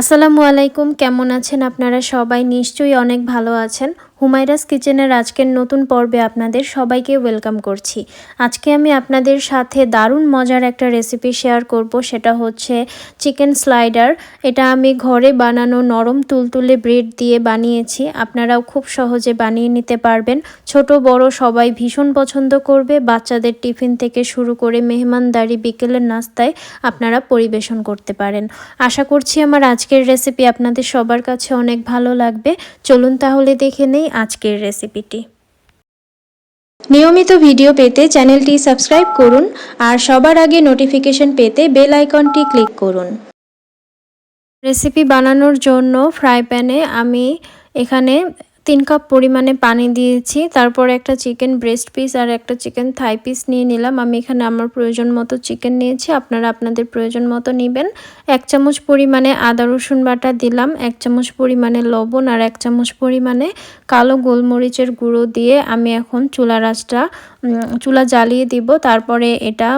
আসসালামু আলাইকুম কেমন আছেন আপনারা? সবাই নিশ্চয়ই অনেক ভালো আছেন। হুমায়রাস কিচেনের আজকের নতুন পর্বে আপনাদের সবাইকে ওয়েলকাম করছি। আজকে আমি আপনাদের সাথে দারুণ মজার একটা রেসিপি শেয়ার করব, সেটা হচ্ছে চিকেন স্লাইডার। এটা আমি ঘরে বানানো নরম তুলতুলে ব্রেড দিয়ে বানিয়েছি। আপনারাও খুব সহজে বানিয়ে নিতে পারবেন। ছোট, বড় সবাই ভীষণ পছন্দ করবে। বাচ্চাদের টিফিন থেকে শুরু করে মেহমানদারি, বিকেলের নাস্তায় আপনারা পরিবেশন করতে পারেন। আশা করছি আমার আজকের রেসিপি আপনাদের সবার কাছে অনেক ভালো লাগবে। চলুন তাহলে দেখে নেই আজকের রেসিপিটি। নিয়মিত ভিডিও পেতে চ্যানেলটি সাবস্ক্রাইব করুন আর সবার আগে নোটিফিকেশন পেতে বেল আইকনটি ক্লিক করুন। রেসিপি বানানোর জন্য ফ্রাই প্যানে আমি এখানে তিন কাপ পরিমাণে পানি দিয়েছি, তারপর একটা চিকেন ব্রেস্ট পিস আর একটা চিকেন থাই পিস নিয়ে নিলাম। আমি এখানে আমার প্রয়োজন মতো চিকেন নিয়েছি, আপনারা আপনাদের প্রয়োজন মতো নেবেন। এক চামচ পরিমাণে আদা রসুন বাটা দিলাম, এক চামচ পরিমাণে লবণ আর এক চামচ পরিমাণে কালো গোলমরিচের গুঁড়ো দিয়ে আমি এখন চুলা রাসটা চুলা জ্বালিয়ে দিব। তারপরে এটা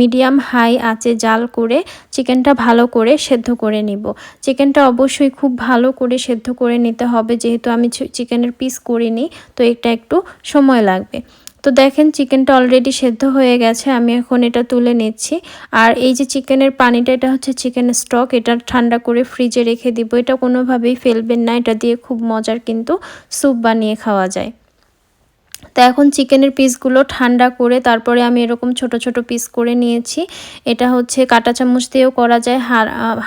মিডিয়াম হাই আঁচে জাল করে চিকেনটা ভালো করে সেদ্ধ করে নিব। চিকেনটা অবশ্যই খুব ভালো করে সেদ্ধ করে নিতে হবে, যেহেতু আমি চিকেনের পিস করিনি তো এটা একটু সময় লাগবে। তো দেখেন চিকেনটা অলরেডি সেদ্ধ হয়ে গেছে, আমি এখন এটা তুলে নিচ্ছি। আর এই যে চিকেনের পানিটা, এটা হচ্ছে চিকেনের স্টক এটা ঠান্ডা করে ফ্রিজে রেখে দিব। এটা কোনোভাবেই ফেলবেন না, এটা দিয়ে খুব মজার কিন্তু স্যুপ বানিয়ে খাওয়া যায়। তো এখন চিকেনের পিসগুলো ঠান্ডা করে, তারপরে আমি এরকম ছোট ছোট পিস করে নিয়েছি। এটা হচ্ছে কাঁটা চামচ দিয়েও করা যায়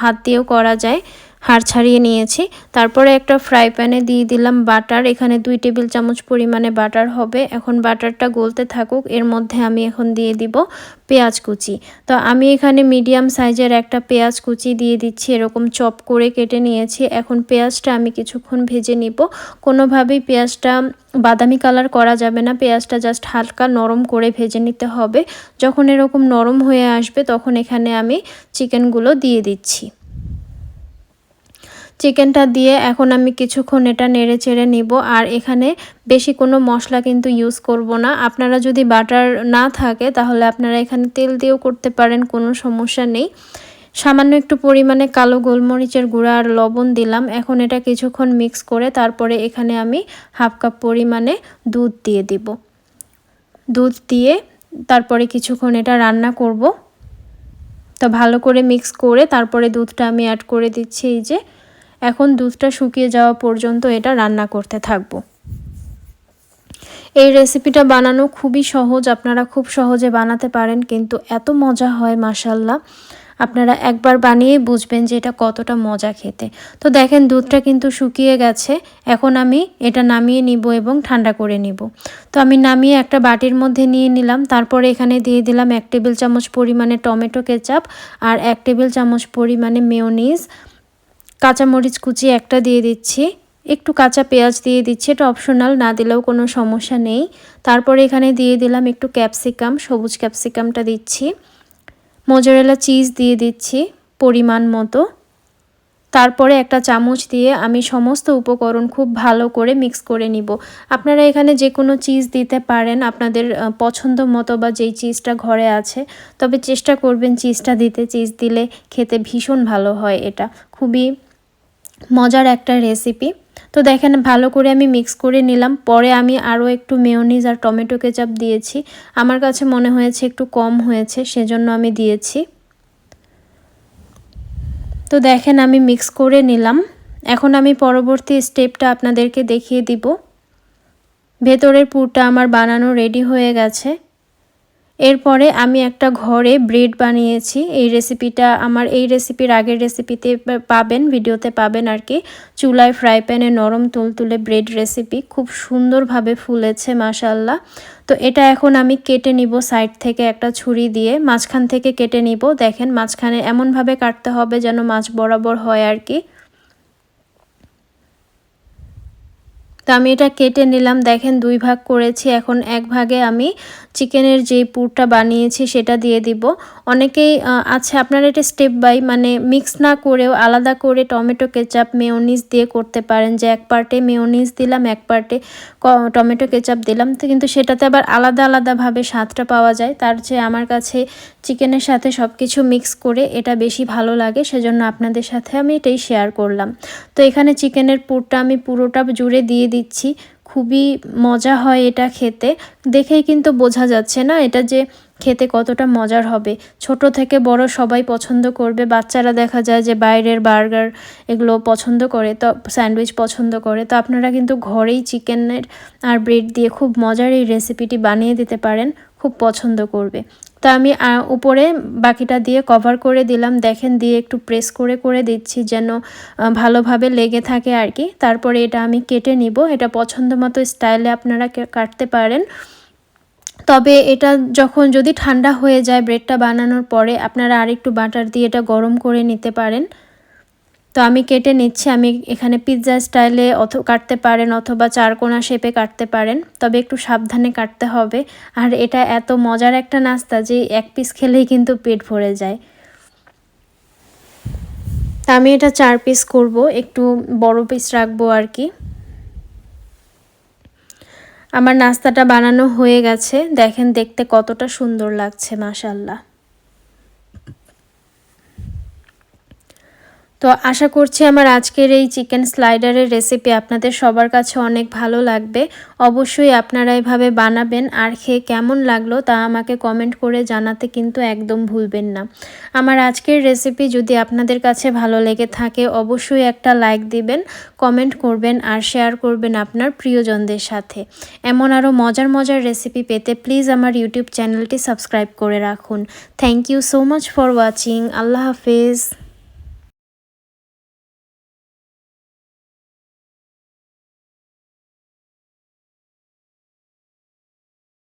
হাত দিয়েও করা যায়। হাড় ছাড়িয়ে নিয়েছি। তারপরে একটা ফ্রাই প্যানে দিয়ে দিলাম বাটার। এখানে দুই টেবিল চামচ পরিমাণে বাটার হবে। এখন বাটারটা গলতে থাকুক, এর মধ্যে আমি এখন দিয়ে দিব পেঁয়াজ কুচি। তো আমি এখানে মিডিয়াম সাইজের একটা পেঁয়াজ কুচি দিয়ে দিচ্ছি। এরকম চপ করে কেটে নিয়েছি। এখন পেঁয়াজটা আমি কিছুক্ষণ ভেজে নিব। কোনোভাবেই পেঁয়াজটা বাদামি কালার করা যাবে না। পেঁয়াজটা জাস্ট হালকা নরম করে ভেজে নিতে হবে। যখন এরকম নরম হয়ে আসবে, তখন এখানে আমি চিকেনগুলো দিয়ে দিচ্ছি। চিকেনটা দিয়ে এখন আমি কিছুক্ষণ এটা নেড়ে চেড়ে নিব। আর এখানে বেশি কোনো মশলা কিন্তু ইউজ করব না। আপনারা যদি বাটার না থাকে, তাহলে আপনারা এখানে তেল দিয়েও করতে পারেন, কোনো সমস্যা নেই। সামান্য একটু পরিমাণে কালো গোলমরিচের গুঁড়া আর লবণ দিলাম। এখন এটা কিছুক্ষণ মিক্স করে তারপরে এখানে আমি হাফ কাপ পরিমাণে দুধ দিয়ে দিব। দুধ দিয়ে তারপরে কিছুক্ষণ এটা রান্না করব। তো ভালো করে মিক্স করে তারপরে দুধটা আমি অ্যাড করে দিচ্ছি এই যে। এখন দুধটা শুকিয়ে যাওয়া পর্যন্ত এটা রান্না করতে থাকব। এই রেসিপিটা বানানো খুবই সহজ, আপনারা খুব সহজে বানাতে পারেন, কিন্তু এত মজা হয় মাসাল্লাহ আপনারা একবার বানিয়ে বুঝবেন যে এটা কতটা মজা খেতে। তো দেখেন, দুধটা কিন্তু শুকিয়ে গেছে, এখন আমি এটা নামিয়ে নিব এবং ঠান্ডা করে নিব। তো আমি নামিয়ে একটা বাটির মধ্যে নিয়ে নিলাম, তারপরে এখানে দিয়ে দিলাম এক টেবিল চামচ পরিমাণে টমেটো কেচাপ আর এক টেবিল চামচ পরিমাণে মেয়োনিজ। কাঁচামরিচ কুচি একটা দিয়ে দিচ্ছি, একটু কাঁচা পেঁয়াজ দিয়ে দিচ্ছি, এটা অপশনাল না দিলেও কোনো সমস্যা নেই। তারপরে এখানে দিয়ে দিলাম একটু ক্যাপসিকাম সবুজ ক্যাপসিকামটা দিচ্ছি। মোজারেলা চিজ দিয়ে দিচ্ছি পরিমাণ মতো। তারপরে একটা চামচ দিয়ে আমি সমস্ত উপকরণ খুব ভালো করে মিক্স করে নিব। আপনারা এখানে যে কোনো চিজ দিতে পারেন, আপনাদের পছন্দ মতো বা যেই চিজটা ঘরে আছে, তবে চেষ্টা করবেন চিজটা দিতে। চিজ দিলে খেতে ভীষণ ভালো হয় এটা। খুবই মজার একটা রেসিপি তো দেখেন, ভালো করে আমি মিক্স করে নিলাম। পরে আমি আরও একটু মেয়নিজ আর টমেটো কেচাপ দিয়েছি। আমার কাছে মনে হয়েছে একটু কম হয়েছে, সেজন্য আমি দিয়েছি। তো দেখেন, আমি মিক্স করে নিলাম। এখন আমি পরবর্তী স্টেপটা আপনাদেরকে দেখিয়ে দিব। ভেতরের পুরটা আমার বানানো রেডি হয়ে গেছে। এরপরে আমি একটা ঘরে ব্রেড বানিয়েছি। এই রেসিপিটা আমার, এই রেসিপির আগের রেসিপিতে পাবেন, ভিডিওতে পাবেন আর কি। চুলায় ফ্রাই প্যানে নরম তুলতুলে ব্রেড রেসিপি খুব সুন্দরভাবে ফুলেছে মাসাল্লাহ তো এটা এখন আমি কেটে নিব সাইড থেকে একটা ছুরি দিয়ে। মাঝখান থেকে কেটে নিব, দেখেন মাঝখানে এমনভাবে কাটতে হবে যেন মাছ বরাবর হয় আর কি। তো আমি এটা কেটে নিলাম। দেখেন দুই ভাগ করেছি। এখন এক ভাগে আমি চিকেনের যে পুরটা বানিয়েছি সেটা দিয়ে দিব। অনেকেই আছে আপনারা এটা স্টেপ বাই মানে মিক্স না করেও আলাদা করে টমেটো কেচাপ মেয়নিজ দিয়ে করতে পারেন যে এক পার্টে মেয়নিজ দিলাম, এক পার্টে টমেটো কেচাপ দিলাম। তো কিন্তু সেটাতে আবার আলাদা আলাদাভাবে স্বাদটা পাওয়া যায়। তার চেয়ে আমার কাছে চিকেনের সাথে সব কিছু মিক্স করে এটা বেশি ভালো লাগে। সেজন্য আপনাদের সাথে আমি এটাই শেয়ার করলাম। তো এখানে চিকেনের পুরটা আমি পুরোটা জুড়ে দিয়ে দিচ্ছি। খুবই মজা হয় এটা খেতে। দেখেই কিন্তু বোঝা যাচ্ছে না এটা যে খেতে কতটা মজার হবে। ছোট থেকে বড় সবাই পছন্দ করবে। বাচ্চারা দেখা যায় যে বাইরের বার্গার এগুলো পছন্দ করে, তো স্যান্ডউইচ পছন্দ করে। তো আপনারা কিন্তু ঘরেই চিকেনের আর ব্রেড দিয়ে খুব মজার এই রেসিপিটি বানিয়ে দিতে পারেন। খুব পছন্দ করবে। তো আমি উপরে বাকিটা দিয়ে কভার করে দিলাম। দেখেন, দিয়ে একটু প্রেস করে করে দিচ্ছি যেন ভালোভাবে লেগে থাকে আর কি। তারপরে এটা আমি কেটে নিব। এটা পছন্দ মতো স্টাইলে আপনারা কাটতে পারেন। তবে এটা যখন যদি ঠান্ডা হয়ে যায় ব্রেডটা বানানোর পরে, আপনারা আরেকটু বাটার দিয়ে এটা গরম করে নিতে পারেন। তো আমি কেটে নিচ্ছি, আমি এখানে পিৎজা স্টাইলে অথ, কাটতে পারেন অথবা চারকোনা শেপে কাটতে পারেন। তবে একটু সাবধানে কাটতে হবে। আর এটা এত মজার একটা নাস্তা যে এক পিস খেলেই কিন্তু পেট ভরে যায়। তা আমি এটা চার পিস করব, একটু বড় পিস রাখব আর কি। আমার নাস্তাটা বানানো হয়ে গেছে। দেখেন দেখতে কতটা সুন্দর লাগছে মাশাল্লাহ তো আশা করছি আমার আজকের এই চিকেন স্লাইডারের রেসিপি আপনাদের সবার কাছে অনেক ভালো লাগবে। অবশ্যই আপনারা এভাবে বানাবেন আর খেয়ে কেমন লাগল তা আমাকে কমেন্ট করে জানাতে কিন্তু একদম ভুলবেন না। আমার আজকের রেসিপি যদি আপনাদের কাছে ভালো লেগে থাকে অবশ্যই একটা লাইক দিবেন কমেন্ট করবেন আর শেয়ার করবেন আপনার প্রিয়জনদের সাথে। এমন আরও মজার মজার রেসিপি পেতে প্লিজ আমার ইউটিউব চ্যানেলটি সাবস্ক্রাইব করে রাখুন। Thank you so much for watching Allah Hafiz.